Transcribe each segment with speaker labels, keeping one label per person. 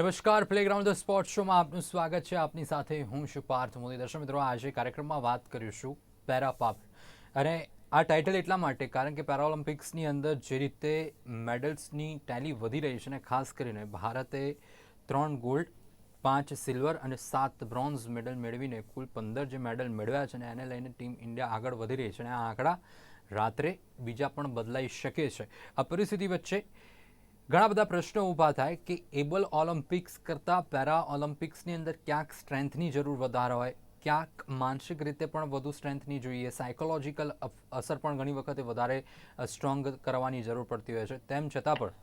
Speaker 1: નમસ્કાર playground the sport શોમાં આપનું સ્વાગત છે. આપની સાથે હું છું પાર્થ મોદી દર્શક મિત્રો, આજે કાર્યક્રમમાં વાત કરીશું પેરા પાવર અને આ ટાઇટલ એટલા માટે, કારણ કે પેરાઓલિમ્પિક્સની અંદર જે રીતે મેડલ્સની ટેલી વધી રહી છે અને ખાસ કરીને ભારતે ત્રણ ગોલ્ડ પાંચ સિલ્વર અને સાત બ્રોન્ઝ મેડલ મેળવીને કુલ પંદર જે મેડલ મેળવ્યા છે અને એને લઈને ટીમ ઇન્ડિયા આગળ વધી રહી છે અને આ આંકડા રાત્રે બીજા પણ બદલાઈ શકે છે. આ પરિસ્થિતિ વચ્ચે ઘણા બધા પ્રશ્નો ઊભા થાય કે એબલ ઓલિમ્પિક્સ કરતાં પેરા ઓલિમ્પિક્સની અંદર ક્યાંક સ્ટ્રેન્થની જરૂર વધારે હોય, ક્યાંક માનસિક રીતે પણ વધુ સ્ટ્રેન્થની જોઈએ સાયકોલોજીકલ અસર પણ ઘણી વખતે વધારે સ્ટ્રોંગ કરવાની જરૂર પડતી હોય છે. તેમ છતાં પણ,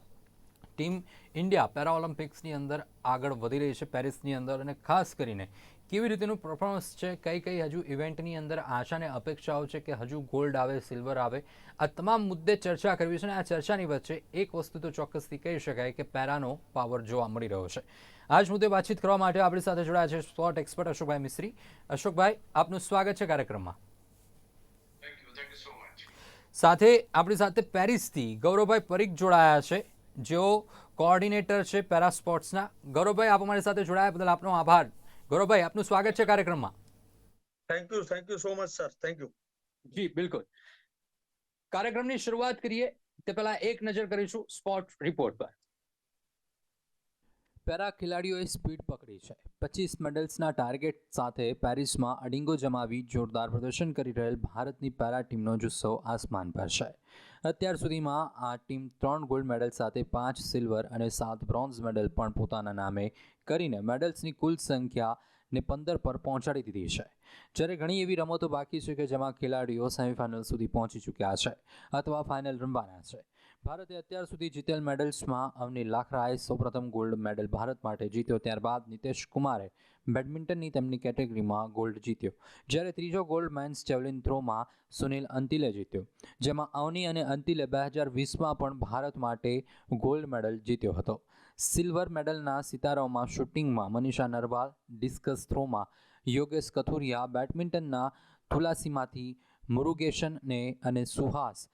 Speaker 1: ટીમ ઇન્ડિયા પેરા ઓલિમ્પિક્સની અંદર આગળ વધી રહી છે, પેરિસની અંદર અને ખાસ કરીને કેવી રીતેનું પરફોર્મન્સ છે? કઈ કઈ હજુ ઇવેન્ટની અંદર આશા અને અપેક્ષાઓ છે કે હજુ ગોલ્ડ આવે સિલ્વર આવે? આ તમામ મુદ્દે ચર્ચા કરવી છે અને આ ચર્ચાની વચ્ચે એક વસ્તુ તો ચોક્કસથી કહી શકાય કે પેરાનો પાવર જોવા મળી રહ્યો છે. આ જ મુદ્દે વાતચીત કરવા માટે આપણી સાથે જોડાયા છે સ્પોર્ટ એક્સપર્ટ અશોકભાઈ મિસ્ત્રી. અશોકભાઈ આપનું સ્વાગત છે કાર્યક્રમમાં. સાથે આપણી સાથે પેરિસથી ગૌરવભાઈ પરીખ જોડાયા છે જેઓ કોઓર્ડિનેટર છે પેરા સ્પોર્ટ્સના ગૌરવભાઈ આપ અમારી સાથે જોડાયા બદલ આપનો આભાર. ગૌરવભાઈ આપનું સ્વાગત છે કાર્યક્રમમાં.
Speaker 2: Thank you thank you so much sir thank you
Speaker 1: ji બિલકુલ. કાર્યક્રમની શરૂઆત કરીએ. તે પહેલા એક નજર કરીશું સ્પોટ રિપોર્ટ પર. પેરા ખેલાડીઓએ સ્પીડ પકડી છે. પચીસ મેડલ્સના ટાર્ગેટ સાથે પેરિસમાં અડિંગો જમાવી જોરદાર પ્રદર્શન કરી રહેલ ભારતની પેરા ટીમનો જુસ્સો આસમાન પર છે. અત્યાર સુધીમાં આ ટીમ ત્રણ ગોલ્ડ મેડલ સાથે પાંચ સિલ્વર અને સાત બ્રોન્ઝ મેડલ પણ પોતાના નામે કરીને મેડલ્સની કુલ સંખ્યાને પંદર પર પહોંચાડી દીધી છે. જ્યારે ઘણી એવી રમતો બાકી છે કે જેમાં ખેલાડીઓ સેમિફાઇનલ સુધી પહોંચી ચૂક્યા છે અથવા ફાઇનલ રમવાના છે. ભારતે અત્યાર સુધી જીતેલ મેડલ્સમાં અવની લાખરાએ સૌપ્રથમ ગોલ્ડ મેડલ ભારત માટે જીત્યો. ત્યારબાદ નિતેશ કુમારે બેડમિન્ટનની તેમની કેટેગરીમાં ગોલ્ડ જીત્યો. જ્યારે ત્રીજો ગોલ્ડ મેન્સ જેવલિન થ્રોમાં સુનિલ અંતિલે જીત્યો. જેમાં અવની અને અંતિલે બે હજાર વીસમાં પણ ભારત માટે ગોલ્ડ મેડલ જીત્યો હતો. સિલ્વર મેડલના સિતારાઓમાં શૂટિંગમાં મનીષા નરવાલ ડિસ્કસ થ્રોમાં યોગેશ કથુરિયા બેડમિન્ટનના થુલાસીમાંથી મુરુગેશનને અને સુહાસ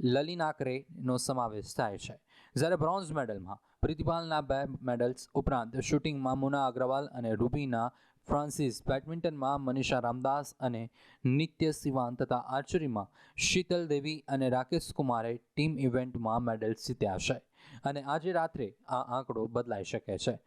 Speaker 1: લલિનાકરેનો સમાવેશ થાય છે. જ્યારે બ્રોન્ઝ મેડલમાં પ્રિતિપાલના બે મેડલ્સ ઉપરાંત શૂટિંગમાં મુના અગ્રવાલ અને રૂબીના ફ્રાન્સિસ બેડમિન્ટનમાં મનીષા રામદાસ અને નિત્ય સિવાન તથા આર્ચરીમાં શીતલ દેવી અને રાકેશ કુમારે ટીમ ઇવેન્ટમાં મેડલ્સ જીત્યા છે. અને આજે રાત્રે આ આંકડો બદલાઈ શકે છે.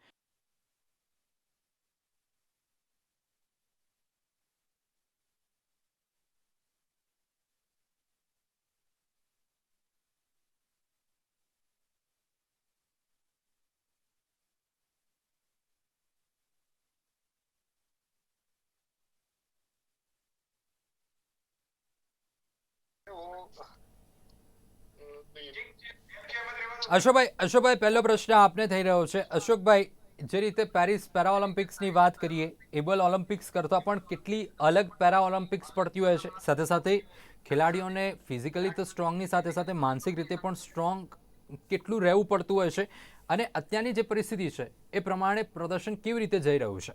Speaker 1: અશોકભાઈ અશોકભાઈ, પહેલો પ્રશ્ન આપને થઈ રહ્યો છે. અશોકભાઈ, જે રીતે પેરિસ પેરા ઓલિમ્પિક્સની વાત કરીએ એબલ ઓલિમ્પિક્સ કરતાં પણ કેટલી અલગ પેરા ઓલિમ્પિક્સ પડતી હોય છે. સાથે સાથે ખેલાડીઓને ફિઝિકલી તો સ્ટ્રોંગની સાથે સાથે માનસિક રીતે પણ સ્ટ્રોંગ કેટલું રહેવું પડતું હોય છે. અને અત્યારની જે પરિસ્થિતિ છે, એ પ્રમાણે પ્રદર્શન કેવી રીતે જઈ રહ્યું છે?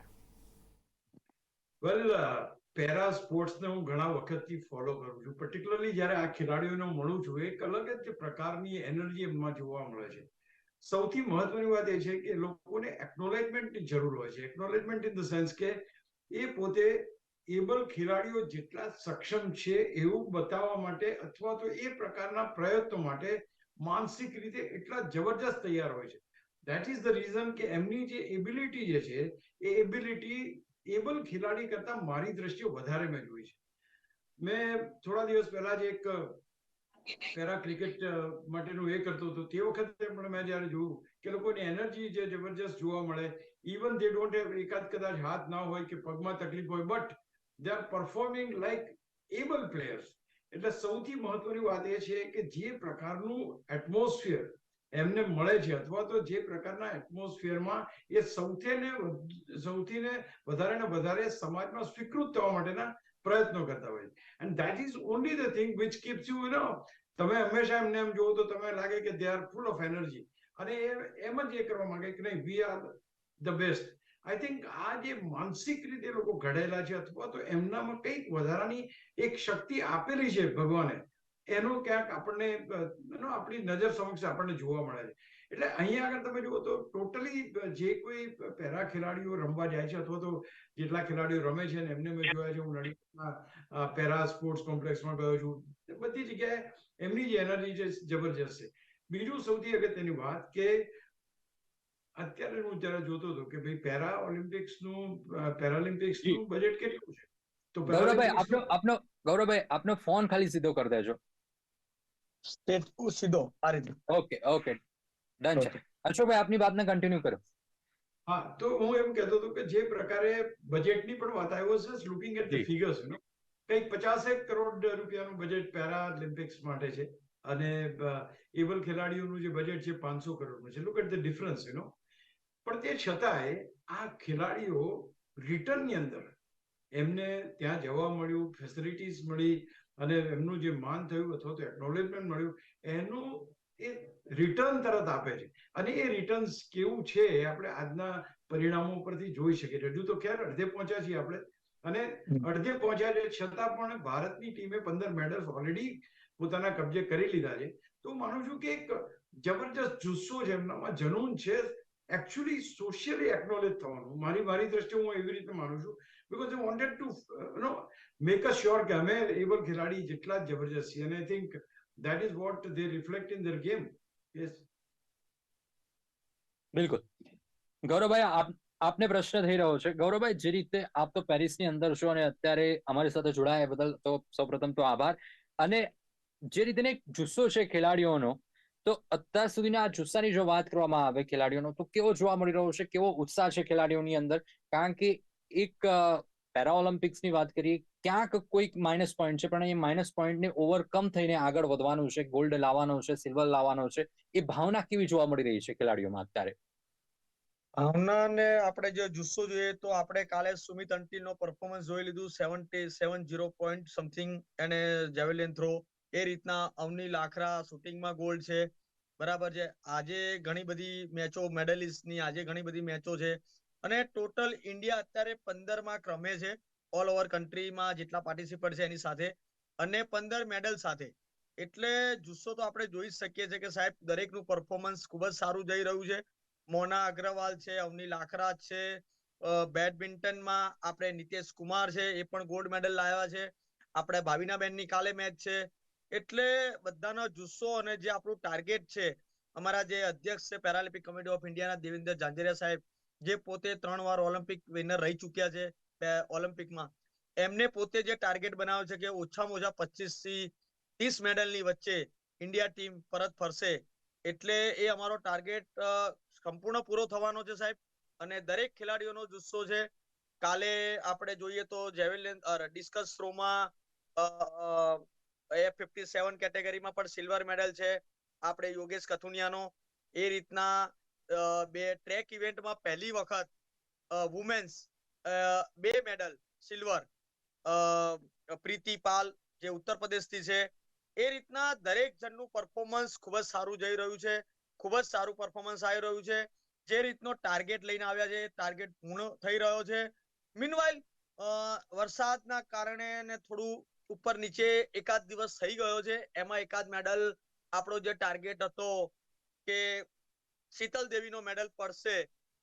Speaker 3: પેરા સ્પોર્ટ્સને હું ઘણા વખતથી ફોલો કરું છું. પર્ટિક્યુલરલી જ્યારે આ ખેલાડીઓને મળું છું, એક અલગ જ પ્રકારની એનર્જી એમાં જોવા મળે છે. સૌથી મહત્વની વાત એ છે કે લોકોને એકનોલેજમેન્ટની જરૂર હોય છે. એકનોલેજમેન્ટ ઇન ધ સેન્સ કે એ પોતે એબલ ખેલાડીઓ જેટલા સક્ષમ છે એવું બતાવવા માટે અથવા તો એ પ્રકારના પ્રયત્નો માટે માનસિક રીતે એટલા જબરજસ્ત તૈયાર હોય છે. દેટ ઇઝ ધ રીઝન કે એમની જે એબિલિટી જે છે, એ એબિલિટી એબલ ખેલાડી કરતા મારી દ્રષ્ટિએ વધારે મેં જોઈ છે. મેં થોડા દિવસ પહેલા જ એક, પેરા ક્રિકેટ માટેનું એ કરતો હતો. તે વખતે પણ મેં જ્યારે જોયું કે લોકોની એનર્જી જે જબરજસ્ત જોવા મળે ઇવન દે ડોન્ટ હેવ એકાદ કદાચ હાથ ના હોય કે પગમાં તકલીફ હોય but they are performing like able players એટલે સૌથી મહત્વની વાત એ છે કે જે પ્રકારનું એટમોસ્ફિયર એમને મળે છે અથવા તો જે પ્રકારના એટમોસ્ફિયરમાં એ સૌથી ને સૌથી ને વધારે ને વધારે સમાજમાં સ્વીકૃત થવા માટેના પ્રયત્નો કરતા હોય છે. And that is only the thing which keeps you know તમે હંમેશા એમને એમ જોવો તો તમે લાગે કે they are full of energy અને એ, એમ જ એ કરવા માંગે કે નહીં we are the best I think આ જે માનસિક રીતે લોકો ઘડેલા છે અથવા તો એમનામાં કંઈક વધારાની એક શક્તિ આપેલી છે ભગવાને એનો ક્યાંક આપણને આપણી નજર સમક્ષ આપણને જોવા મળે છે. એટલે અહીંયા આગળ તમે જુઓ તો ટોટલી જે કોઈ પેરા ખેલાડીઓ રમવા જાય છે અથવા તો જેટલા ખેલાડીઓ રમે છે ને એમને મેં જોયા છે હું નડિયાદના પેરા સ્પોર્ટ્સ કોમ્પ્લેક્સમાં ગયો છું. બધી જગ્યાએ એમની જે એનર્જી છે જબરજસ્ત છે. બીજું સૌથી અગત્યની વાત કે અત્યારે હું જયારે જોતો હતો કે ભાઈ પેરા ઓલિમ્પિક્સનું પેરાલિમ્પિક્સનું બજેટ કેટલું છે? તો
Speaker 1: ગૌરવભાઈ આપનો આપનો ગૌરવભાઈ આપનો ફોન ખાલી સીધો કરી દેજો.
Speaker 2: સ્ટેટ સીધો આ રીતે.
Speaker 1: Okay okay. ડન છે. અશોકભાઈ આપની વાતને કન્ટિન્યુ કરો.
Speaker 3: હા તો હું એમ કહેતો હતો કે જે પ્રકારે બજેટની પણ વાત આવ્યો છે looking at the figures you know કંઈક પચાસેક કરોડ રૂપિયાનું બજેટ પેરા ઓલિમ્પિક્સ માટે છે અને એબલ ખેલાડીઓનું જે બજેટ છે પાંચસો કરોડનું છે. Look at the difference you know પણ તે છતાંય આ ખેલાડીઓ રિટર્નની અંદર એમને ત્યાં જવા મળ્યું ફેસિલિટીઝ મળી અને એમનું જે માન થયું અથવા તો એક્નોલેજમેન્ટ મળ્યું એનું એ રિટર્ન તરત આપે છે. અને એ રિટર્ન્સ કેવું છે આપણે આજના પરિણામો પરથી જોઈ શકીએ છીએ. હજુ તો ક્યારે અડધે પહોંચ્યા છીએ આપણે. અને અડધે પહોંચ્યા છે છતાં પણ ભારતની ટીમે પંદર મેડલ્સ ઓલરેડી પોતાના કબજે કરી લીધા છે. તો માનું છું કે એક જબરજસ્ત જુસ્સો છે એમનામાં જનૂન છે એકચ્યુઅલી સોશિયલી એકનોલેજ થવાનું. મારી મારી દ્રષ્ટિએ હું એવી રીતે માનું છું. Because wanted to know make a sure કે અમે એબલ ખેલાડી જેટલા જબરજસ્ત છીએ અને I think that is what they reflect in their game yes
Speaker 1: બિલકુલ ગૌરવભાઈ આપ આપને પ્રશ્ન થઈ રહ્યો છે ગૌરવભાઈ જે રીતે આપ તો પેરિસની અંદર છો અને અત્યારે અમારી સાથે જોડાયા બદલ તો સૌપ્રથમ તો આભાર અને જે રીતે એક જુસ્સો છે ખેલાડીઓનો તો અત્યાર સુધીના આ જુસ્સાની જો વાત કરવામાં આવે ખેલાડીઓનો તો કેવો જોવા મળી રહ્યો છે કેવો ઉત્સાહ છે ખેલાડીઓની અંદર કારણ કે એક પેરા ઓલિમ્પિક્સની વાત કરીએ, ક્યાંક કોઈક માઇનસ પોઈન્ટ છે, પણ એ માઇનસ પોઈન્ટને ઓવરકમ થઈને આગળ વધવાનું છે ગોલ્ડ લાવવાનો છે સિલ્વર લાવવાનો છે, એ ભાવના કેવી જોવા મળી રહી છે ખેલાડીઓમાં અત્યારે?
Speaker 2: ભાવનાને આપણે જો જુસ્સો જોઈએ તો આપણે કાલે સુમિત અંટીલ નો પરફોર્મન્સ જોઈ લીધું seventy seven zero point something એને જેવેલિન થ્રો, એ રીતના અવની લાખરા શૂટિંગમાં ગોલ્ડ છે. બરાબર છે. આજે ઘણી બધી મેચો મેડલિસ્ટની આજે ઘણી બધી મેચો છે. અને ટોટલ ઇન્ડિયા અત્યારે પંદરમાં ક્રમે છે, ઓલ ઓવર કન્ટ્રીમાં જેટલા પાર્ટિસિપન્ટ છે એની સાથે અને પંદર મેડલ સાથે. એટલે જુસ્સો તો આપણે જોઈ શકીએ છીએ કે સાહેબ દરેકનું પરફોર્મન્સ ખૂબ જ સારું જઈ રહ્યું છે. મોના અગ્રવાલ છે, અવની લાખરાજ છે બેડમિન્ટનમાં આપણે નિતેશ કુમાર છે, એ પણ ગોલ્ડ મેડલ લાવ્યા છે. આપણે ભાવિના બેનની કાલે મેચ છે. એટલે બધાનો જુસ્સો અને જે આપણું ટાર્ગેટ છે, અમારા જે અધ્યક્ષ છે, પેરાલિમ્પિક કમિટી ઓફ ઇન્ડિયાના દેવેન્દ્ર ઝાંઝરિયા સાહેબ જે પોતે ત્રણ વાર ઓલિમ્પિક વિનર રહી ચુક્યા છે ઓલિમ્પિકમાં એમને પોતે જે ટાર્ગેટ બનાવ્યો છે કે ઓછામાં ઓછા પચીસથી ત્રીસ મેડલની વચ્ચે ઇન્ડિયા ટીમ પરત ફરશે. એટલે એ અમારો ટાર્ગેટ સંપૂર્ણ પૂરો થવાનો છે સાહેબ. અને દરેક ખેલાડીઓનો જુસ્સો છે. કાલે આપણે જોઈએ તો જેવેલિન ડિસ્કસ થ્રોમાં એફ ફિફ્ટી સેવન કેટેગરીમાં પણ સિલ્વર મેડલ છે. આપણે યોગેશ કથુનિયાનો. એ રીતના બે ટ્રેક ઇવેન્ટમાં પહેલી વખત વુમેન્સ બે મેડલ સિલ્વર પ્રીતિ પાલ, જે ઉત્તર પ્રદેશથી છે, એ રીતના દરેક જણનું પરફોર્મન્સ ખૂબ જ સારું જઈ રહ્યું છે, ખૂબ જ સારું પરફોર્મન્સ આવી રહ્યું છે, જે રીતનો ટાર્ગેટ લઈને આવ્યા છે ટાર્ગેટ પૂર્ણ થઈ રહ્યો છે. મીનવાઇલ વરસાદના કારણે ને થોડું ઉપર નીચે એકાદ દિવસ થઈ ગયો છે, એમાં એકાદ મેડલ આપણો જે ટાર્ગેટ હતો કે શીતલ દેવીનો મેડલ પડશે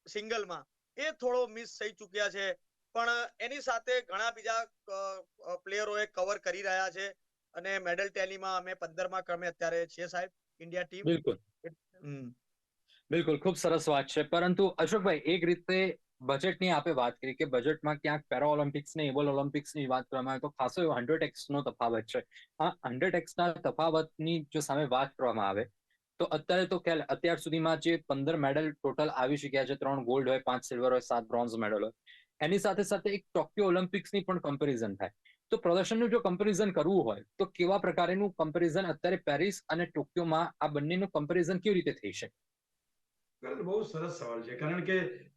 Speaker 2: સિંગલમાં. એ થોડો મિસ થઈ ચુક્યા છે. પણ એની સાથે ઘણા બીજા પ્લેયરોએ કવર કરી રહ્યા છે. અને મેડલ ટેલીમાં અમે પંદરમા ક્રમે અત્યારે છે સાહેબ ઇન્ડિયા ટીમ
Speaker 1: બિલકુલ. બિલકુલ ખૂબ સરસ વાત છે. પરંતુ અશોકભાઈ એક રીતે બજેટની આપે વાત કરી કે બજેટમાં ક્યાંક પેરા ઓલિમ્પિક્સ ને એબલ ઓલિમ્પિક્સની વાત કરવામાં આવે તો ખાસો એવો હંડ્રેડ એક્સ નો તફાવત છે. આ હંડ્રેડ એક્સના તફાવતની જો સામે વાત કરવામાં આવે તો અત્યારે તો ખ્યાલ અત્યાર સુધીમાં જે પંદર મેડલ ટોટલ આવી શક્યા છે ત્રણ ગોલ્ડ હોય પાંચ સિલ્વર હોય સાત બ્રોન્ઝ મેડલ હોય એની સાથે સાથે એક ટોક્યો ઓલિમ્પિક્સની પણ કમ્પેરિઝન થાય. તો પ્રદર્શનનું જો કમ્પેરિઝન કરવું હોય તો કેવા પ્રકારેનું કમ્પેરિઝન અત્યારે પેરિસ અને ટોક્યોમાં આ બંનેનું કમ્પેરિઝન કેવી રીતે થઈ શકે?
Speaker 3: બહુ સરસ સવાલ છે. કારણ કે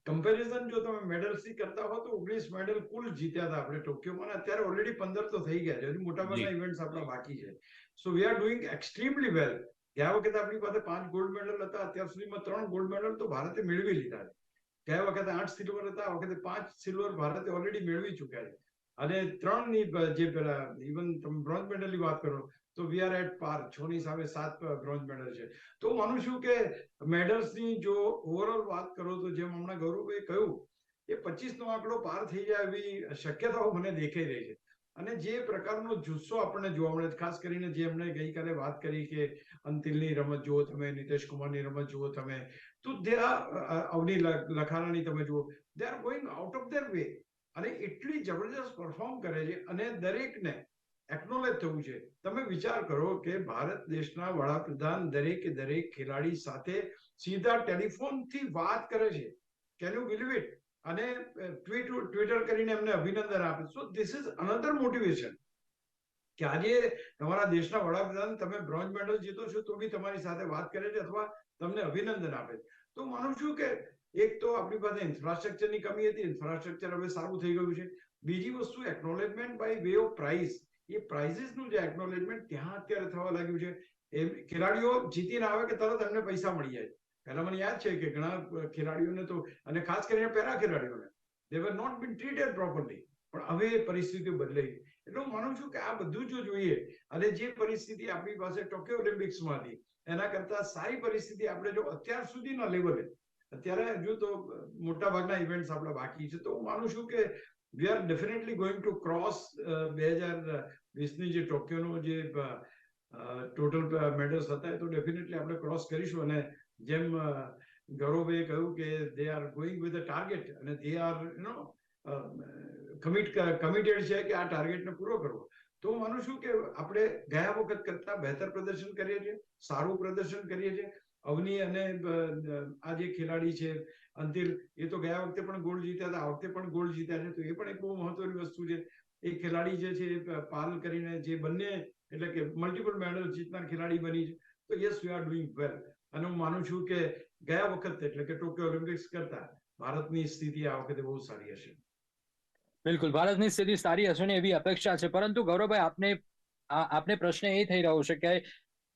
Speaker 3: કમ્પેરિઝન જો તમે મેડલ્સથી કરતા હો તો ઓગણીસ મેડલ કુલ જીત્યા હતા આપણે ટોક્યોમાં અત્યારે ઓલરેડી પંદર તો થઈ ગયા છે. હજુ મોટાભાગના ઇવેન્ટ્સ આપણા બાકી છે. So we are doing extremely well ગયા વખતે આપણી પાસે પાંચ ગોલ્ડ મેડલ હતા, અત્યાર સુધીમાં ત્રણ ગોલ્ડ મેડલ તો ભારતે મેળવી લીધા છે. ગયા વખતે આઠ સિલ્વર હતા વખતે પાંચ સિલ્વર ભારતે ઓલરેડી મેળવી ચુક્યા છે. અને ત્રણની જે પેલા ઇવન તમે બ્રોન્ઝ મેડલની વાત કરો, તો વી આર એટ પાર છ ની સામે સાત બ્રોન્ઝ મેડલ છે. તો હું માનું છું કે મેડલ્સની જો ઓવરઓલ વાત કરો તો જેમ હમણાં ગૌરવભાઈ કહ્યું, એ પચીસ નો આંકડો પાર થઈ જાય એવી શક્યતાઓ મને દેખાઈ રહી છે. અને જે પ્રકારનો જુસ્સો આપણને જોવા મળે છે, ખાસ કરીને જે એમણે ગઈકાલે વાત કરી કે અંતિલની રમત જુઓ તમે, નીતિશ કુમારની રમત જુઓ તમે, તો દે અવની લખાણાની તમે જુઓ they are going out of their way અને એટલી જબરજસ્ત પરફોર્મ કરે છે અને દરેકને એકનોલેજ થવું છે. તમે વિચાર કરો કે ભારત દેશના વડાપ્રધાન દરેકે દરેક ખેલાડી સાથે સીધા ટેલિફોનથી વાત કરે છે. કેન યુ બિલીવ ઇટ અને ટ્વીટ ટ્વિટર કરીને એમને અભિનંદન આપે so this is another motivation કે આજે તમારા દેશના વડાપ્રધાન તમે બ્રોન્ઝ મેડલ જીતો છો, તો બી તમારી સાથે વાત કરે છે અથવા તમને અભિનંદન આપે છે. તો માનું છું કે એક તો આપણી પાસે ઇન્ફ્રાસ્ટ્રક્ચરની કમી હતી ઇન્ફ્રાસ્ટ્રક્ચર હવે સારું થઈ ગયું છે. બીજી વસ્તુ acknowledgement by way of prize એ પ્રાઇઝિસનું જે એકનોલેજમેન્ટ ત્યાં અત્યારે થવા લાગ્યું છે. એ ખેલાડીઓ જીતીને આવે કે તરત એમને પૈસા મળી જાય. પહેલા મને યાદ છે કે ઘણા ખેલાડીઓને તો, અને ખાસ કરીને પેરા ખેલાડીઓને they were not been treated properly પણ હવે એ પરિસ્થિતિઓ બદલાઈ એટલે હું માનું છું કે આ બધું જો જોઈએ, અને જે પરિસ્થિતિ આપણી પાસે ટોક્યો ઓલિમ્પિક્સમાં હતી એના કરતા સારી પરિસ્થિતિ આપણે જો અત્યાર સુધીના લેવલે અત્યારે હજુ તો મોટા ભાગના ઇવેન્ટ્સ આપણા બાકી છે. તો હું માનું છું કે we are definitely going to cross બે હજાર વીસની જે ટોક્યોનો જે ટોટલ મેડલ્સ હતા એ તો ડેફિનેટલી આપણે ક્રોસ કરીશું. અને જેમ ગૌરવભાઈએ કહ્યું કે they are going with a target અને they are you know commit committed છે કે આ ટાર્ગેટને પૂરો કરવો. તો હું માનું છું કે આપણે ગયા વખત કરતા બહેતર પ્રદર્શન કરીએ છીએ, સારું પ્રદર્શન કરીએ છીએ. અવની અને આ જે ખેલાડી છે, અંતિલ, એ તો ગયા વખતે પણ ગોલ્ડ જીત્યા હતા, આ વખતે પણ ગોલ્ડ જીત્યા છે. તો એ પણ એક બહુ મહત્વની વસ્તુ છે. એ ખેલાડી જે છે પાલ કરીને જે બંને, એટલે કે મલ્ટિપલ મેડલ જીતનાર ખેલાડી બની છે. તો yes we are doing well અને હું માનું છું કે ગયા વખત એટલે કે ટોક્યો ઓલિમ્પિક્સ કરતા ભારતની સ્થિતિ આ વખતે બહુ સારી હશે.
Speaker 1: બિલકુલ. ભારતની સ્થિતિ સારી હશે ને એવી અપેક્ષા છે. પરંતુ ગૌરવભાઈ, આપને આપને પ્રશ્ન એ થઈ રહ્યો છે કે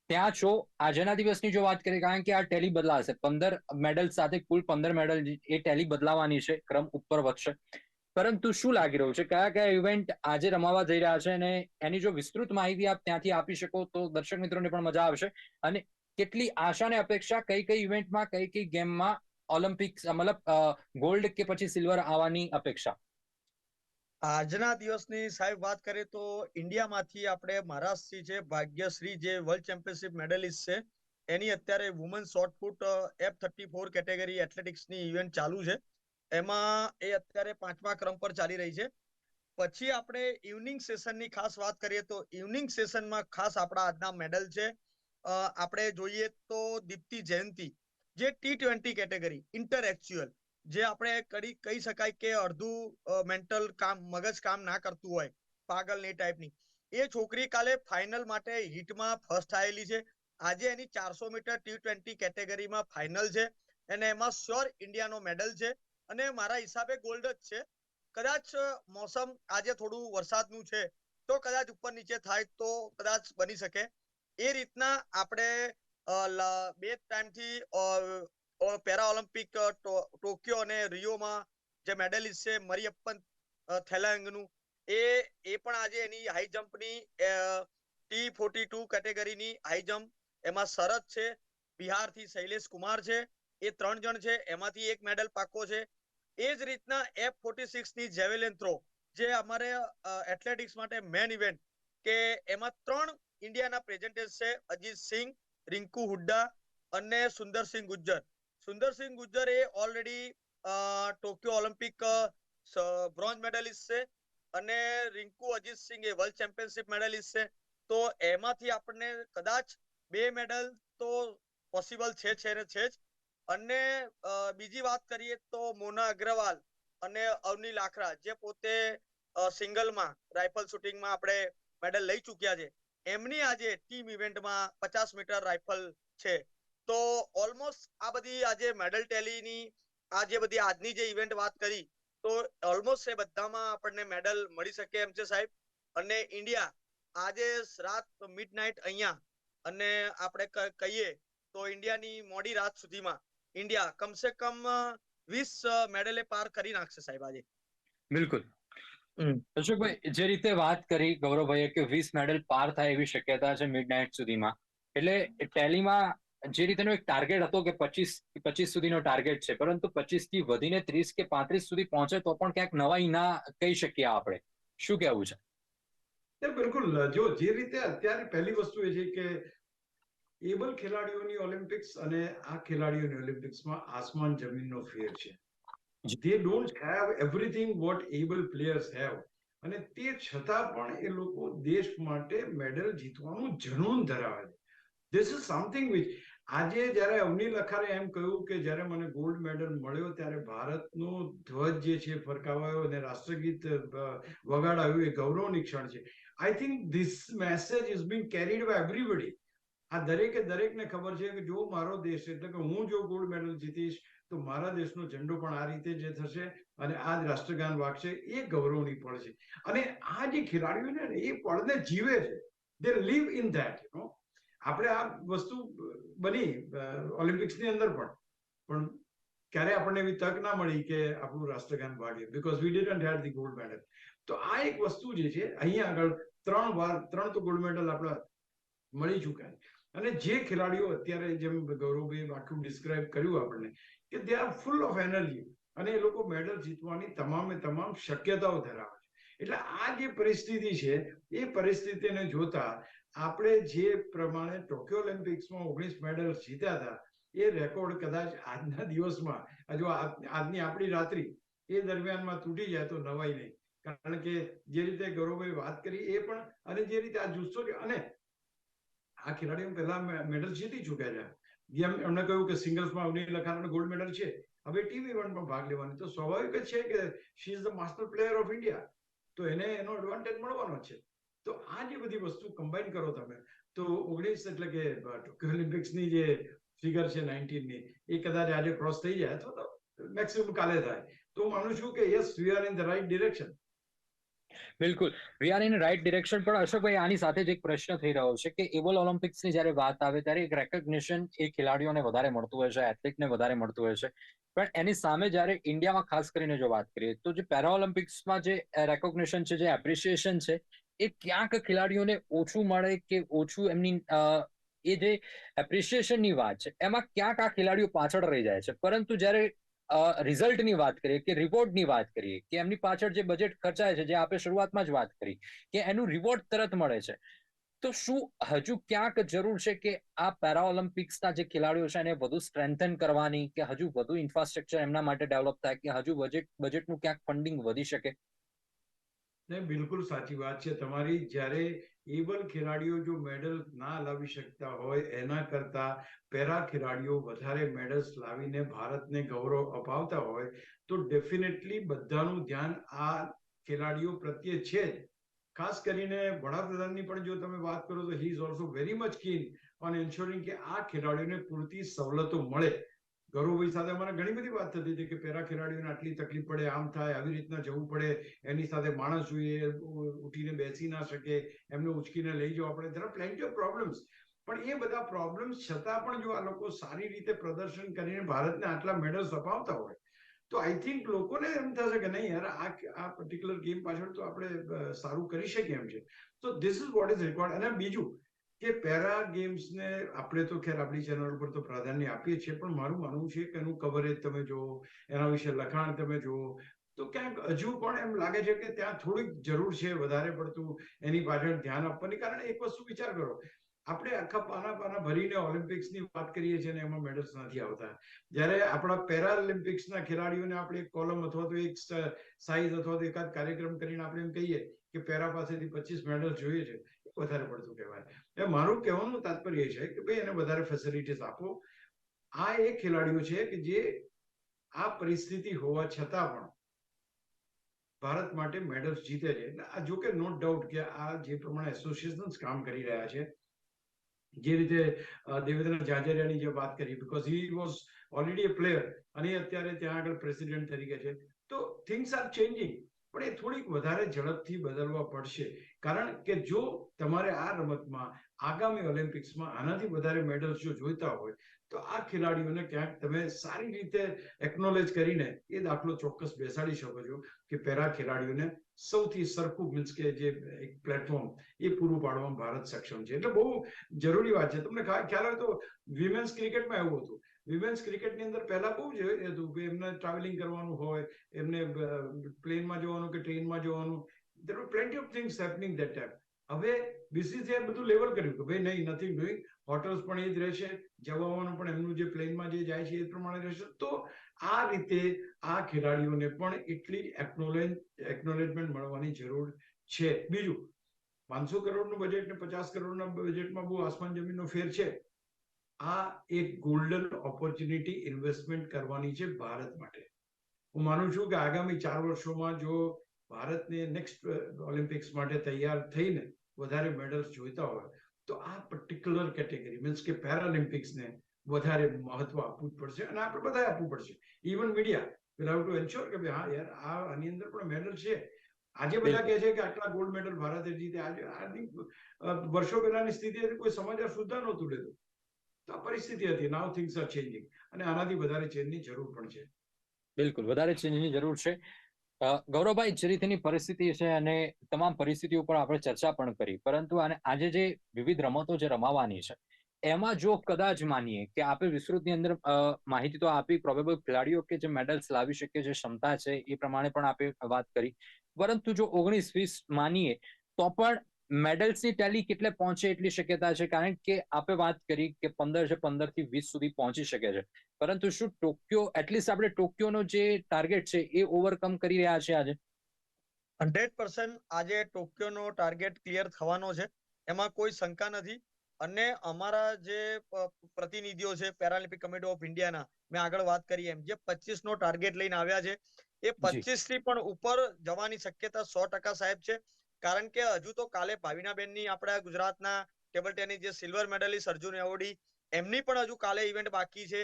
Speaker 1: ત્યાં છો, આજના દિવસની જો વાત કરીએ, કારણ કે આ ટેલી બદલાશે. પંદર મેડલ સાથે કુલ પંદર મેડલ એ ટેલી બદલાવાની છે, ક્રમ ઉપર વધશે. પરંતુ શું લાગી રહ્યું છે? કયા કયા ઇવેન્ટ આજે રમાવા જઈ રહ્યા છે? અને એની જો વિસ્તૃત માહિતી આપ ત્યાંથી આપી શકો તો દર્શક મિત્રોને પણ મજા આવશે. અને કેટલી આશા ને અપેક્ષા કઈ કઈ ઇવેન્ટમાં કઈ કઈ ગેમમાં ઓલિમ્પિક્સ મતલબ ગોલ્ડ કે પછી સિલ્વર આવવાની અપેક્ષા?
Speaker 2: આજના દિવસની સાહેબ વાત કરીએ તો ઇન્ડિયામાંથી આપણે મહારાષ્ટ્રથી છે ભાગ્યશ્રી જે વર્લ્ડ ચેમ્પિયનશિપ મેડલિસ્ટ છે, એની અત્યારે woman shotput F thirty four category એથ્લેટિક્સની event ચાલુ છે. એમાં એ અત્યારે પાંચમા ક્રમ પર ચાલી રહી છે. પછી આપણે ઇવનિંગ સેશનની ખાસ વાત કરીએ તો ઇવનિંગ સેશનમાં ખાસ આપણા આજના મેડલ છે. આપણે જોઈએ તો દીપ્તિ જયંતિ, જે ટી ટ્વેન્ટી કેટેગરી ઇન્ટરએક્ચ્યુઅલ જે આપણે કરી કહી શકાય કે અડધું મેન્ટલ કામ, મગજ કામ ના કરતું હોય પાગલ ને. ટાઈપની એ છોકરી કાલે ફાઇનલ માટે હિટમાં ફર્સ્ટ આવેલી છે. આજે એની ચારસો મીટર ટી ટ્વેન્ટી કેટેગરીમાં ફાઇનલ છે. અને એમાં શ્યોર ઇન્ડિયાનો મેડલ છે. અને મારા હિસાબે ગોલ્ડ જ છે. કદાચ મોસમ આજે થોડું વરસાદનું છે, તો કદાચ ઉપર નીચે થાય તો કદાચ બની શકે. એ રીતના આપણે બે ટાઈમથી પેરા ઓલિમ્પિક ટોક્યો અને રિયોમાં જે મેડલિસ્ટ છે, મરિયપ્પન થેલાંગનું, એ એ પણ આજે એની હાઈ જમ્પની ટી ફોર્ટી ટુ કેટેગરીની હાઈ જમ્પ. એમાં શરદ છે. બિહારથી શૈલેષ કુમાર છે. એ ત્રણ જણ છે. એમાંથી એક મેડલ પાકો છે. એ જ રીતના એફ ફોર્ટી સિક્સની જેવેલિન થ્રો, જે અમારે એથ્લેટિક્સ માટે મેન ઇવેન્ટ, કે એમાં ત્રણ ઇન્ડિયાના પ્રેઝન્ટેસ છે અજીતસિંહ રિંકુ હુડ્ડા અને સુંદરસિંહ ગુજ્જર. સુંદરસિંહ ગુજ્જર એ already Tokyo Olympic bronze medalist છે અને રિંકુ અજીતસિંહ એ વર્લ્ડ ચેમ્પિયનશિપ મેડલિસ્ટ છે. તો એમાંથી આપણને કદાચ બે મેડલ તો પોસિબલ છે છે ને છે જ. અને બીજી વાત કરીએ તો મોના અગ્રવાલ અને અવની લાખરા જે પોતે સિંગલમાં રાઇફલ શૂટિંગમાં આપણે મેડલ લઈ ચૂક્યા છે. એમની આજે ટીમ ઇવેન્ટમાં પચાસ મીટર રાઇફલ છે. તો ઓલમોસ્ટ આ બધી આજે મેડલ ટેલીની આ બધી આજની જે ઇવેન્ટ વાત કરી, તો ઓલમોસ્ટ એ બધામાં આપણને મેડલ મળી શકે એમ છે સાહેબ. અને ઇન્ડિયા આજે રાત મિડ નાઇટ અહીંયા, અને આપણે કહીએ તો ઇન્ડિયાની મોડી રાત સુધીમાં ઇન્ડિયા કમસે કમ વીસ મેડલે પાર કરી નાખશે સાહેબ આજે.
Speaker 1: બિલકુલ. અશોકભાઈ જે રીતે વાત કરી ગૌરવભાઈએ કે વીસ મેડલ પાર થાય એવી શક્યતા છે મિડ નાઇટ સુધીમાં એટલે ટેલીમાં જે રીતેનો એક ટાર્ગેટ હતો કે પચીસ પચીસ સુધીનો ટાર્ગેટ છે પરંતુ પચીસથી વધીને ત્રીસ કે પાંત્રીસ સુધી પહોંચે તો પણ ક્યાંક નવાઈ ના કહી શકીએ આપણે. શું કહેવું છે?
Speaker 3: બિલકુલ જો જે રીતે અત્યારે પહેલી વસ્તુ એ છે કે એબલ ખેલાડીઓની ઓલિમ્પિક્સ અને આ ખેલાડીઓની ઓલિમ્પિક્સમાં આસમાન જમીનનો ફેર છે. They don't have everything what able players have અને તે છતાં પણ એ લોકો દેશ માટે મેડલ જીતવાનું જનૂન ધરાવે છે. ધીસ ઇઝ સમથિંગ વિચ આજે જ્યારે અવની લખારે એમ કહ્યું કે જ્યારે મને ગોલ્ડ મેડલ મળ્યો ત્યારે ભારતનો ધ્વજ જે છે ફરકાવાયો અને રાષ્ટ્રગીત વગાડાયું એ ગૌરવની ક્ષણ છે. I think this message is been carried by everybody આ દરેકે દરેકને ખબર છે કે જો મારો દેશ એટલે કે હું જો ગોલ્ડ મેડલ જીતીશ તો મારા દેશનો ઝંડો પણ આ રીતે જે થશે અને આ જ રાષ્ટ્રગાન વાગશે, એ ગૌરવની પળ છે. અને આ જે ખેલાડીઓ ને, એ પળને જીવે છે. They live in that you know આપણે આ વસ્તુ બની ઓલિમ્પિક્સની અંદર પણ. પણ ક્યારે આપણને એવી તક ના મળી કે આપણું રાષ્ટ્રગાન વાગે? Because we didn't had the gold medal તો આ એક વસ્તુ જે છે, અહીંયા આગળ ત્રણ વાર, ત્રણ તો ગોલ્ડ મેડલ આપણા મળી ચૂક્યા અને જે ખેલાડીઓ અત્યારે જેમ ગૌરવભાઈ આખું ડિસ્ક્રાઇબ કર્યું આપણને કે they are full of energy અને એ લોકો મેડલ જીતવાની તમામે તમામ શક્યતાઓ ધરાવે છે. એટલે આ જે પરિસ્થિતિ છે, એ પરિસ્થિતિને જોતા આપણે જે પ્રમાણે ટોક્યો ઓલિમ્પિક્સમાં ઓગણીસ મેડલ જીત્યા હતા, એ રેકોર્ડ કદાચ આજના દિવસમાં જો આજની આપણી રાત્રિ, એ દરમિયાનમાં તૂટી જાય તો નવાઈ નહીં. કારણ કે જે રીતે ગૌરવભાઈ વાત કરી, એ પણ અને જે રીતે આ જુસ્સો અને આ ખેલાડીઓ પહેલા મેડલ જીતી ચૂક્યા છે. જેમ એમણે કહ્યું કે સિંગલ્સમાં અવની લખાણનો ગોલ્ડ મેડલ છે. હવે ટીમ ઇવેન્ટમાં ભાગ લેવાની. તો સ્વાભાવિક જ છે કે she is the master player of India તો એને એનો એડવાન્ટેજ મળવાનો છે. તો આ જે બધી વસ્તુ કમ્બાઈન કરો તમે, તો ઓગણીસ એટલે કે ટોક્યો ઓલિમ્પિક્સની જે ફિગર છે 19 ની, એ કદાચ આજે ક્રોસ થઈ જાય અથવા તો મેક્સિમમ કાલે થાય. તો હું માનું છું કે yes we are in the right direction
Speaker 1: બિલકુલ. We are in right direction પણ અશોકભાઈ, આની સાથે જ એક પ્રશ્ન થઈ રહ્યો છે કે એબલ ઓલિમ્પિક્સની જ્યારે વાત આવે ત્યારે એક રેકોગ્નિશન એ ખેલાડીઓને વધારે મળતું હોય છે એથ્લેટને વધારે મળતું હોય છે. પણ એની સામે જ્યારે ઇન્ડિયામાં ખાસ કરીને જો વાત કરીએ, તો જે પેરા ઓલિમ્પિક્સમાં જે રેકોગ્નેશન છે, જે એપ્રિસિએશન છે, એ ક્યાંક ખેલાડીઓને ઓછું મળે કે ઓછું એમની એ જે એપ્રિસિએશનની વાત છે, એમાં ક્યાંક આ ખેલાડીઓ પાછળ રહી જાય છે. પરંતુ જ્યારે રિઝલ્ટની વાત કરીએ કે રિવોર્ડની વાત કરીએ કે એમની પાછળ જે બજેટ ખર્ચાય છે, જે આપણે શરૂઆતમાં જ વાત કરી કે એનું રિવોર્ડ તરત મળે છે. તો શું હજુ ક્યાંક જરૂર છે કે આ પેરાઓલિમ્પિક્સના જે ખેલાડીઓ છે એને વધુ સ્ટ્રેન્થન કરવાની કે હજુ વધુ ઇન્ફ્રાસ્ટ્રક્ચર એમના માટે ડેવલપ થાય કે હજુ બજેટ બજેટનું ક્યાંક ફંડિંગ વધી શકે?
Speaker 3: ને બિલકુલ સાચી વાત છે. તમારી જ્યારે એબલ ખેલાડીઓ જો મેડલ ના લાવી શકતા હોય, એના કરતા પેરા ખેલાડીઓ વધારે મેડલ્સ લાવીને ભારતને ગૌરવ અપાવતા હોય, તો ડેફિનેટલી બધાનું ધ્યાન આ ખેલાડીઓ પ્રત્યે છે જ. ખાસ કરીને વડાપ્રધાનની પણ જો તમે વાત કરો તો he is also very much keen on ensuring કે આ ખેલાડીઓને પૂરતી સવલતો મળે. ગૌરવભાઈ સાથે અમારે ઘણી બધી વાત થતી હતી કે પેરા ખેલાડીઓને આટલી તકલીફ પડે, આમ થાય, આવી રીતના જવું પડે, એની સાથે માણસ જોઈએ, ઉઠીને બેસી ના શકે, એમને ઉચકીને લઈ જવા પડે there પ્લેન્ટી ઓફ પ્રોબ્લેમ્સ પણ એ બધા પ્રોબ્લેમ્સ છતાં પણ જો આ લોકો સારી રીતે પ્રદર્શન કરીને ભારતને આટલા મેડલ્સ અપાવતા હોય, તો આઈ થિંક લોકોને એમ થશે કે નહીં યાર, આ આ પર્ટિક્યુલર ગેમ પાછળ તો આપણે સારું કરી શકીએ એમ છે. તો this is what is required અને બીજું કે પેરા ગેમ્સને આપણે તો ખેર આપણી ચેનલ ઉપર તો પ્રાધાન્ય આપીએ છીએ, પણ મારું માનવું છે કે એનું કવરેજ તમે જુઓ, એના વિશે લખાણ તમે જુઓ, તો ક્યાંક હજુ પણ એમ લાગે છે કે ત્યાં થોડીક જરૂર છે, વધારે પડતું એની પાછળ ધ્યાન આપવાની. કારણે એક વસ્તુ વિચાર કરો, આપણે આખા પાના પાના ભરીને ઓલિમ્પિક્સની વાત કરીએ છીએ ને એમાં મેડલ્સ નથી આવતા. જ્યારે આપણા પેરા ઓલિમ્પિક્સના ખેલાડીઓને આપણે એક કોલમ અથવા તો એક સાઇઝ અથવા તો એકાદ કાર્યક્રમ કરીને આપણે એમ કહીએ કે પેરા પાસેથી પચીસ મેડલ જોઈએ છે વધારે પડતું કહેવાય. એટલે મારું કહેવાનું તાત્પર્ય છે કે ભાઈ એને વધારે ફેસિલિટીઝ આપો. આ એ ખેલાડીઓ છે કે જે આ પરિસ્થિતિ હોવા છતાં પણ ભારત માટે મેડલ્સ જીતે છે. આ જોકે નો ડાઉટ કે આ જે પ્રમાણે એસોસિએશન્સ કામ કરી રહ્યા છે, જે રીતે દેવેન્દ્ર જાજરિયાની જે વાત કરી because he was already a player અને અત્યારે ત્યાં આગળ પ્રેસિડેન્ટ તરીકે છે. તો થિંગ્સ આર ચેન્જિંગ પણ એ થોડીક વધારે ઝડપથી બદલવા પડશે. કારણ કે જો તમારે આ રમતમાં આગામી ઓલિમ્પિક્સમાં આનાથી વધારે મેડલ્સ જો જોઈતા હોય, તો આ ખેલાડીઓને ક્યાંક તમે સારી રીતે એકનોલેજ કરીને એ દાખલો ચોક્કસ બેસાડી શકો છો કે પેરા ખેલાડીઓને સૌથી સરખું મીન્સ કે જે એક પ્લેટફોર્મ એ પૂરું પાડવામાં ભારત સક્ષમ છે. એટલે બહુ જરૂરી વાત છે. તમને ખ્યાલ હોય તો વિમેન્સ ક્રિકેટમાં એવું હતું. વિમેન્સ ક્રિકેટની અંદર પહેલા બહુ જ હતું કે એમને ટ્રાવેલિંગ કરવાનું હોય, એમને પ્લેનમાં જવાનું કે ટ્રેનમાં જવાનું. There were plenty of things happening that time. હવે બીસીસીઆઈ બધું લેવલ કર્યું કે ભાઈ નહીં નથિંગ ડુઈંગ હોટલ્સ પણ એ જ રહેશે જવાનું પણ એમનું જે પ્લેનમાં જે જાય છે એ પ્રમાણે રહેશે. તો આ રીતે આ ખેલાડીઓને પણ એટલી એકનોલેજ મળવાની જરૂર છે. બીજું, પાંચસો કરોડનું બજેટ ને પચાસ કરોડના બજેટમાં બહુ આસમાન જમીનનો ફેર છે. આ એક ગોલ્ડન ઓપોર્ચ્યુનિટી ઇન્વેસ્ટમેન્ટ કરવાની છે ભારત માટે. હું માનું છું કે આગામી ચાર વર્ષોમાં જો ભારતને નેક્સ્ટ ઓલિમ્પિક્સ માટે તૈયાર થઈને વધારે મેડલ્સ જોઈતા હોય તો આ પર્ટિક્યુલર કેટેગરી મીન્સ કે પેરાલિમ્પિક્સને વધારે મહત્વ આપવું જ પડશે અને આપણે બધાએ આપવું પડશે. Even media will have to ensure કે હા યાર આ આની અંદર પણ મેડલ છે. આજે બધા કહે છે કે આટલા ગોલ્ડ મેડલ ભારતે જીતે. આજે અ, વર્ષો પહેલાની સ્થિતિ હતી કોઈ સમાચાર સુદ્ધા નહોતું લેતું. તો આ પરિસ્થિતિ હતી. નાવ થિંગ્સ આર ચેન્જિંગ અને આનાથી વધારે ચેન્જની જરૂર પણ છે.
Speaker 1: બિલકુલ. વધારે ચેન્જની જરૂર છે. ગૌરવભાઈ જે રીતની પરિસ્થિતિ છે અને તમામ પરિસ્થિતિ ઉપર આપણે ચર્ચા પણ કરી. પરંતુ આજે જે વિવિધ રમતો જે રમાવાની છે, એમાં જો કદાચ માનીએ કે આપણે વિસ્તૃતની અંદર માહિતી તો આપી પ્રોબેબલ ખેલાડીઓ કે જે મેડલ્સ લાવી શકે, જે ક્ષમતા છે, એ પ્રમાણે પણ આપણે વાત કરી. પરંતુ જો ઓગણીસ વીસ માનીએ, તો પણ મેડલ્સની ટેલી કેટલે પહોંચે એટલી શક્યતા છે? કારણ કે આપણે વાત કરી કે પંદર છે પંદરથી વીસ સુધી પહોંચી શકે છે. પરંતુ શું ટોક્યો એટલીસ્ટ આપણે ટોક્યોનો જે ટાર્ગેટ છે એ ઓવરકમ કરી રહ્યા છે આજે?
Speaker 2: હંડ્રેડ પર્સન્ટ આજે ટોક્યોનો ટાર્ગેટ ક્લિયર થવાનો છે. એમાં કોઈ શંકા નથી. અને અમારા જે પ્રતિનિધિઓ છે પેરાલિમ્પિક કમિટી ઓફ ઇન્ડિયાના મેં આગળ વાત કરી એમ જે પચીસ નો ટાર્ગેટ લઈને આવ્યા છે એ પચીસથી પણ ઉપર જવાની શક્યતા સો ટકા સાહેબ છે. કારણ કે હજુ તો કાલે ભાવિનાબેનની આપણા ગુજરાતના ટેબલ ટેનિસ જે સિલ્વર મેડલિસ્ટ અર્જુન એવોર્ડી એમની પણ હજુ કાલે ઇવેન્ટ બાકી છે.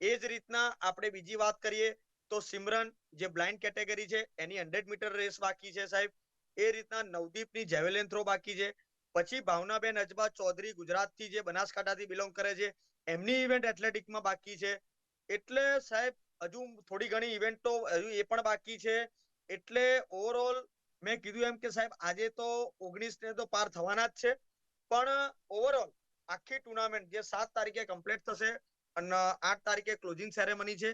Speaker 2: એ જ રીતના આપણે બીજી વાત કરીએ તો સિમરન જે બ્લાઇન્ડ કેટેગરી છે, એની હંડ્રેડ મીટર રેસ બાકી છે સાહેબ. એ રીતના નવદીપની જેવેલિન થ્રો બાકી છે. પછી ભાવનાબેન અજબા ચૌધરી ગુજરાતથી જે બનાસકાંઠાથી બિલોંગ કરે છે, એમની ઇવેન્ટ એથ્લેટિકમાં બાકી છે. એટલે સાહેબ, હજુ થોડી ઘણી ઇવેન્ટો હજુ એ પણ બાકી છે. એટલે ઓવરઓલ મેં કીધું એમ કે સાહેબ, આજે તો ઓગણીસ ને તો પાર થવાના જ છે. પણ ઓવરઓલ આખી ટુર્નામેન્ટ જે સાત તારીખે કમ્પ્લીટ થશે અને આઠ તારીખે ક્લોઝિંગ સેરેમની છે.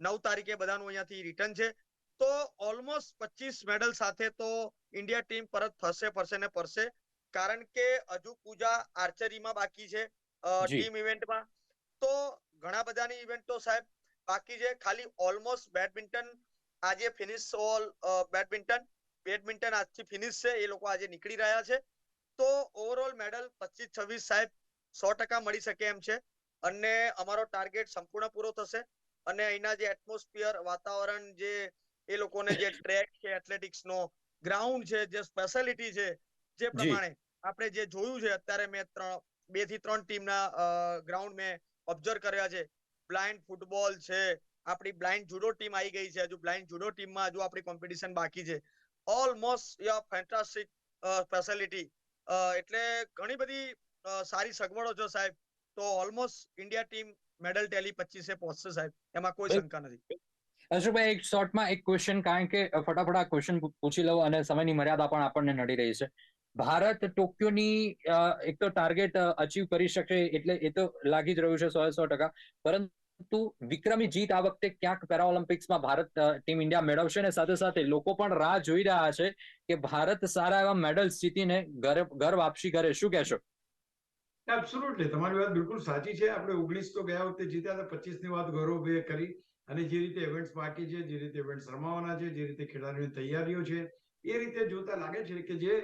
Speaker 2: નવ તારીખે બધાનું અહીંયાથી રિટર્ન છે. તો ઓલમોસ્ટ પચીસ મેડલ સાથે તો ઇન્ડિયા ટીમ પરત ફરશે ફરશે ને ફરશે. કારણ કે હજુ પૂજા આર્ચરીમાં બાકી છે ટીમ ઇવેન્ટમાં તો ઘણા બધાની ઇવેન્ટ તો સાહેબ બાકી છે. ખાલી ઓલમોસ્ટ બેડમિન્ટન આજે ફિનિશ ઓલ બેડમિન્ટન બેડમિન્ટન આજથી ફિનિશ છે. એ લોકો આજે નીકળી રહ્યા છે. તો ઓવરઓલ મેડલ પચીસ છવ્વીસ સાહેબ સો ટકા મળી શકે એમ છે. અને અમારો ટાર્ગેટ સંપૂર્ણ પૂરો થશે. અને અહીંના જે એટમોસ્ફિયર વાતાવરણ જે એ લોકોને જે ટ્રેક છે એથ્લેટિક્સ નો ગ્રાઉન્ડ છે જે સ્પેશિયાલિટી છે જે પ્રમાણે આપણે જે જોયું છે અત્યારે મેં ત્રણ બેથી ત્રણ ટીમના ગ્રાઉન્ડ મેં ઓબ્ઝર્વ કર્યા છે. બ્લાઇન્ડ ફૂટબોલ છે આપણી બ્લાઇન્ડ જુડો ટીમ આવી ગઈ છે. હજુ બ્લાઇન્ડ જુડો ટીમમાં હજુ આપણી કોમ્પિટિશન બાકી છે. ઓલમોસ્ટ યા ફેન્ટાસ્ટિક સ્પેશિયાલિટી એટલે ઘણી બધી સારી સગવડો છે સાહેબ. તો almost India team medal tally પચીસે પહોંચશે સાહેબ. એમાં કોઈ શંકા નથી.
Speaker 1: અશોકભાઈ એક શોર્ટમાં એક ક્વેશ્ચન કારણ કે ફટાફટ આ ક્વેશ્ચન પૂછી લઉં અને સમયની મર્યાદા પણ આપણને નડી રહી છે. ભારત ટોક્યોની એક તો ટાર્ગેટ અચીવ કરી શકે એટલે એ તો લાગી જ રહ્યું છે સો સો ટકા. પરંતુ વિક્રમી જીત આ વખતે ક્યાંક પેરા ઓલિમ્પિક્સમાં ભારત ટીમ ઇન્ડિયા મેળવશે ને સાથે સાથે લોકો પણ રાહ જોઈ રહ્યા છે કે ભારત સારા એવા મેડલ્સ જીતીને ઘરે ઘર વાપસી કરે. શું કહેશો?
Speaker 3: એબ્સોલ્યુટલી તમારી વાત બિલકુલ સાચી છે. આપણે ઓગણીસ તો ગયા વખતે જીત્યા હતા. પચીસની વાત ગૌરવભાઈએ કરી. અને જે રીતે ઇવેન્ટ્સ બાકી છે જે રીતે ઇવેન્ટ્સ રમાવાના છે જે રીતે ખેલાડીઓની તૈયારીઓ છે એ રીતે જોતા લાગે છે કે જે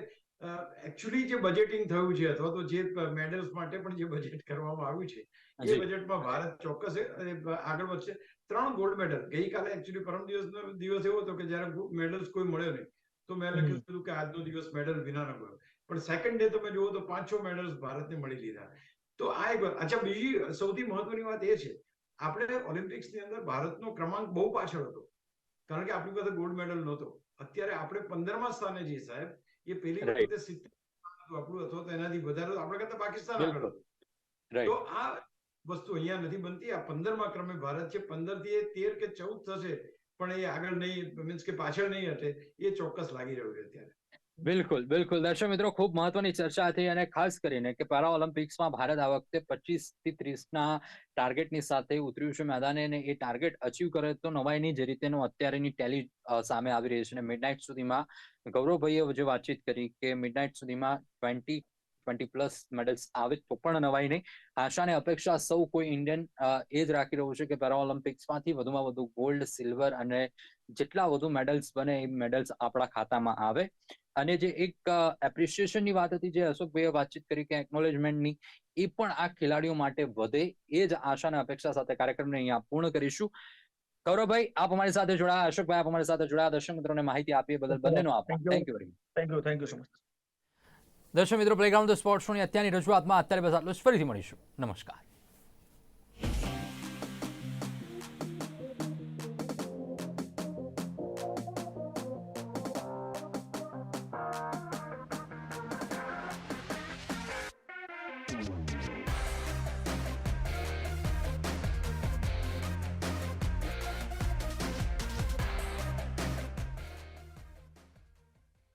Speaker 3: એકચ્યુઅલી જે બજેટિંગ થયું છે અથવા તો જે મેડલ્સ માટે પણ જે બજેટ કરવામાં આવ્યું છે એ બજેટમાં ભારત ચોક્કસ આગળ વધશે. ત્રણ ગોલ્ડ મેડલ ગઈકાલે એકચ્યુઅલી પરમ દિવસનો દિવસ એવો હતો કે જ્યારે મેડલ્સ કોઈ મળ્યો નહીં તો મેં લખ્યું હતું કે આજનો દિવસ મેડલ વિનાનો ગયો. પણ સેકન્ડ ડે તમે જુઓ તો પાંચ છ મેડલ્સ ભારતને મળી લીધા. તો આ એક અચ્છા બીજી સૌથી મહત્વની વાત એ છે આપણે ઓલિમ્પિક્સની અંદર ભારતનો ક્રમાંક બહુ પાછળ હતો. કારણ કે આપણી પાસે ગોલ્ડ મેડલ નહોતો. અત્યારે આપણે પંદરમા સ્થાને જઈએ સાહેબ. એ પેલી વખતે સિત્તેર આપણું અથવા તો એનાથી વધારે આપણે કરતા પાકિસ્તાન આગળ તો આ વસ્તુ અહીંયા નથી બનતી. આ પંદરમા ક્રમે ભારત છે. પંદરથી એ તેર કે ચૌદ થશે પણ એ આગળ નહીં મીન્સ કે પાછળ નહીં હટે. એ ચોક્કસ લાગી રહ્યું છે અત્યારે.
Speaker 1: બિલકુલ બિલકુલ. દર્શક મિત્રો, ખૂબ મહત્વની ચર્ચા હતી અને ખાસ કરીને કે પેરા ઓલિમ્પિક્સમાં ભારત આ વખતે પચીસથી ત્રીસ ના ટાર્ગેટની સાથે ઉતર્યું છે મેદાને અને એ ટાર્ગેટ અચીવ કરે તો નવાઈની જે રીતેનું અત્યારેની ટેલી સામે આવી રહી છે અને મિડનાઇટ સુધીમાં ગૌરવભાઈએ જે વાતચીત કરી કે મિડનાઇટ સુધીમાં ટ્વેન્ટી ટ્વેન્ટી પ્લસ મેડલ્સ આવે તો પણ નવાઈ નહીં. આશા અને અપેક્ષા સૌ કોઈ ઇન્ડિયન એ જ રાખી રહ્યું છે કે પેરા ઓલિમ્પિક્સમાંથી વધુમાં વધુ ગોલ્ડ સિલ્વર અને જેટલા વધુ મેડલ્સ બને એ મેડલ્સ આપણા ખાતામાં આવે. અને જે એક એપ્રિશિએશનની વાત હતી જે અશોકભાઈએ વાતચીત કરી કે એકનોલેજમેન્ટની એ પણ આ ખેલાડીઓ માટે વધે એ જ આશા અને અપેક્ષા સાથે કાર્યક્રમને અહીંયા પૂર્ણ કરીશું. કૌરવભાઈ આપ અમારી સાથે જોડાયા. અશોકભાઈ આપ અમારી સાથે જોડાયા. દર્શક મિત્રોને માહિતી આપી બદલ બંનેનો આભાર. Thank you very
Speaker 2: thank you thank you so much
Speaker 4: દર્શક મિત્રો પ્લેગ્રાઉન્ડ સ્પોર્ટ્સ શોની અત્યારની રજૂઆતમાં અત્યારે બસ આટલું જ. ફરીથી મળીશું. નમસ્કાર.